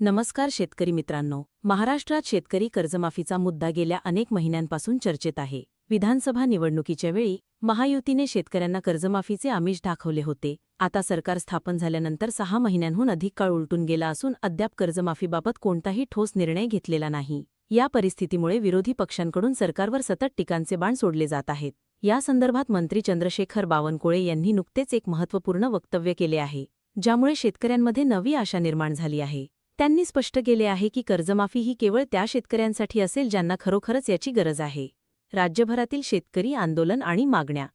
नमस्कार शेतकरी मित्रांनो. महाराष्ट्रात शेतकरी कर्जमाफीचा मुद्दा गेल्या अनेक महिन्यांपासून चर्चेत आहे. विधानसभा निवडणुकीच्या वेळी महायुतीने शेतकऱ्यांना कर्जमाफीचे आमिष दाखवले होते. आता सरकार स्थापन झाल्यानंतर सहा महिन्यांहून अधिक काळ उलटून गेला असून अद्याप कर्जमाफीबाबत कोणताही ठोस निर्णय घेतलेला नाही. या परिस्थितीमुळे विरोधी पक्षांकडून सरकारवर सतत टीकांचे बाण सोडले जात आहेत. या संदर्भात मंत्री चंद्रशेखर बावनकुळे यांनी नुकतेच एक महत्त्वपूर्ण वक्तव्य केले आहे ज्यामुळे शेतकऱ्यांमध्ये नवी आशा निर्माण झाली आहे. त्यांनी स्पष्ट केले आहे की कर्जमाफी ही केवळ त्या शेतकऱ्यांसाठी असेल ज्यांना खरोखरच याची गरज आहे. राज्यभरातील शेतकरी आंदोलन आणि मागण्या.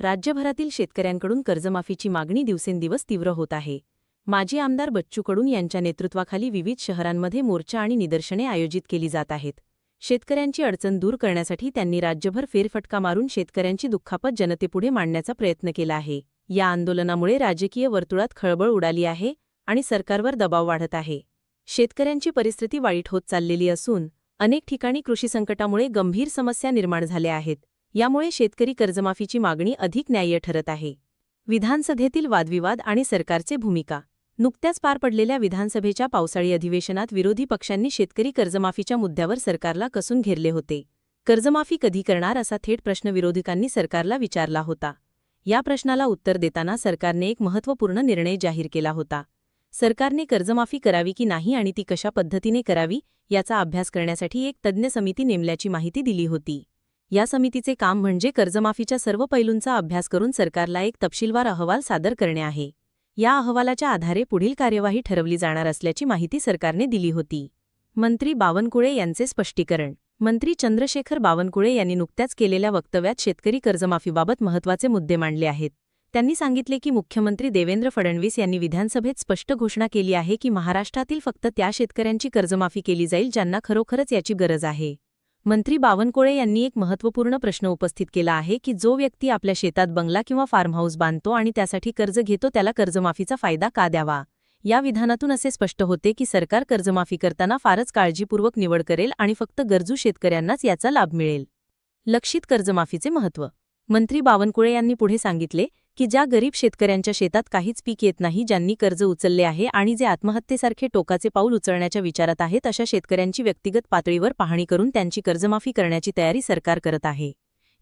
राज्यभरातील शेतकऱ्यांकडून कर्जमाफीची मागणी दिवसेंदिवस तीव्र होत आहे. माजी आमदार बच्चू कडून यांच्या नेतृत्वाखाली विविध शहरांमध्ये मोर्चा आणि निदर्शने आयोजित केली जात आहेत. शेतकऱ्यांची अडचण दूर करण्यासाठी त्यांनी राज्यभर फेरफटका मारून शेतकऱ्यांची दुःखापत जनतेपुढे मांडण्याचा प्रयत्न केला आहे. या आंदोलनामुळे राजकीय वर्तुळात खळबळ उडाली आहे आणि सरकारवर दबाव वाढत आहे. शेतकऱ्यांची परिस्थिती वाईट होत चाललेली असून अनेक ठिकाणी कृषी संकटामुळे गंभीर समस्या निर्माण झाल्या आहेत यामुळे शेतकरी कर्जमाफीची मागणी अधिक न्याय्य ठरत आहे. विधानसभेतील वादविवाद आणि सरकारचे भूमिका. नुकत्याच पार पडलेल्या विधानसभेच्या पावसाळी अधिवेशनात विरोधी पक्षांनी शेतकरी कर्जमाफीच्या मुद्द्यावर सरकारला कसून घेरले होते. कर्जमाफी कधी करणार असा थेट प्रश्न विरोधकांनी सरकारला विचारला होता. या प्रश्नाला उत्तर देताना सरकारने एक महत्त्वपूर्ण निर्णय जाहीर केला होता. सरकारने कर्जमाफी करावी की नाही आणि ती कशा पद्धतीने करावी याचा अभ्यास करण्यासाठी एक तज्ज्ञ समिती नेमल्याची माहिती दिली होती. या समितीचे काम म्हणजे कर्जमाफीच्या सर्व पैलूंचा अभ्यास करून सरकारला एक तपशीलवार अहवाल सादर करणे आहे. या अहवालाच्या आधारे पुढील कार्यवाही ठरवली जाणार असल्याची माहिती सरकारने दिली होती. मंत्री बावनकुळे यांचे स्पष्टीकरण. मंत्री चंद्रशेखर बावनकुळे यांनी नुकत्याच केलेल्या वक्तव्यात शेतकरी कर्जमाफीबाबत महत्त्वाचे मुद्दे मांडले आहेत. त्यांनी सांगितले की मुख्यमंत्री देवेंद्र फडणवीस यांनी विधानसभेत स्पष्ट घोषणा केली आहे की महाराष्ट्रातील फक्त त्या शेतकऱ्यांची कर्जमाफी केली जाईल ज्यांना खरोखरच याची गरज आहे. मंत्री बावनकुळे यांनी एक महत्त्वपूर्ण प्रश्न उपस्थित केला आहे की जो व्यक्ती आपल्या शेतात बंगला किंवा फार्म हाऊस बांधतो आणि त्यासाठी कर्ज घेतो त्याला कर्जमाफीचा फायदा का द्यावा? या विधानातून असे स्पष्ट होते की सरकार कर्जमाफी करताना फारच काळजीपूर्वक निवड करेल आणि फक्त गरजू शेतकऱ्यांनाच याचा लाभ मिळेल. लक्षित कर्जमाफीचे महत्त्व. मंत्री बावनकुळे यांनी पुढे सांगितले की ज्या गरीब शेतकऱ्यांच्या शेतात काहीच पीक येत नाही ज्यांनी कर्ज उचलले आहे आणि जे आत्महत्येसारखे टोकाचे पाऊल उचलण्याच्या विचारात आहेत अशा शेतकऱ्यांची व्यक्तिगत पातळीवर पाहणी करून त्यांची कर्जमाफी करण्याची तयारी सरकार करत आहे.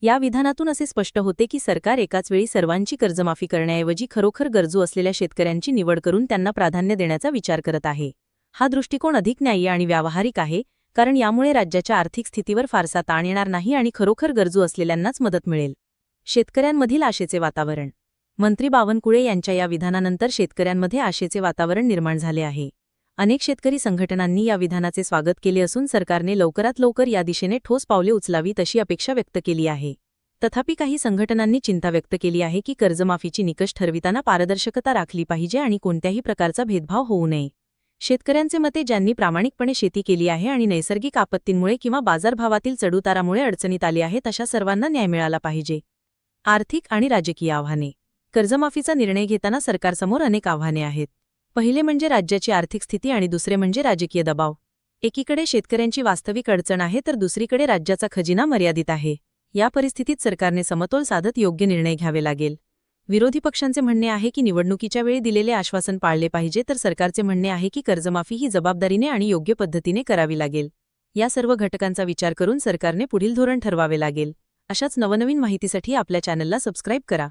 या विधानातून असे स्पष्ट होते की सरकार एकाच वेळी सर्वांची कर्जमाफी करण्याऐवजी खरोखर गरजू असलेल्या शेतकऱ्यांची निवड करून त्यांना प्राधान्य देण्याचा विचार करत आहे. हा दृष्टिकोन अधिक न्याय्य आणि व्यावहारिक आहे कारण यामुळे राज्याच्या आर्थिक स्थितीवर फारसा ताण येणार नाही आणि खरोखर गरजू असलेल्यांनाच मदत मिळेल. शेतकऱ्यांमधील आशेचे वातावरण मंत्री बावनकुळे यांच्या या विधानानंतर शेतकऱ्यांमध्ये आशेचे वातावरण निर्माण झाले आहे. अनेक शेतकरी संघटनांनी या विधानाचे स्वागत केले असून सरकारने लवकरात लवकर या दिशेने ठोस पावले उचलावीत अशी अपेक्षा व्यक्त केली आहे. तथापि काही संघटनांनी चिंता व्यक्त केली आहे की कर्जमाफीची निकष ठरविताना पारदर्शकता राखली पाहिजे आणि कोणत्याही प्रकारचा भेदभाव होऊ नये. शेतकऱ्यांचे मते ज्यांनी प्रामाणिकपणे शेती केली आहे आणि नैसर्गिक आपत्तींमुळे किंवा बाजारभावातील चढउतारामुळे अडचणीत आले आहेत अशा सर्वांना न्याय मिळाला पाहिजे. आर्थिक आणि राजकीय आव्हाने. कर्जमाफीचा निर्णय घेताना सरकारसमोर अनेक आव्हाने आहेत. पहिले म्हणजे राज्याची आर्थिक स्थिती आणि दुसरे म्हणजे राजकीय दबाव. एकीकडे शेतकऱ्यांची वास्तविक अडचण आहे तर दुसरीकडे राज्याचा खजिना मर्यादित आहे. या परिस्थितीत सरकारने समतोल साधत योग्य निर्णय घ्यावे लागेल. विरोधी पक्षांचे म्हणणे आहे की निवडणुकीच्या वेळी दिलेले आश्वासन पाळले पाहिजे तर सरकारचे म्हणणे आहे की कर्जमाफी ही जबाबदारीने आणि योग्य पद्धतीने करावी लागेल. या सर्व घटकांचा विचार करून सरकारने पुढील धोरण ठरवावे लागेल. अशाच नवनवीन माहितीसाठी आपल्या चॅनलला सबस्क्राईब करा.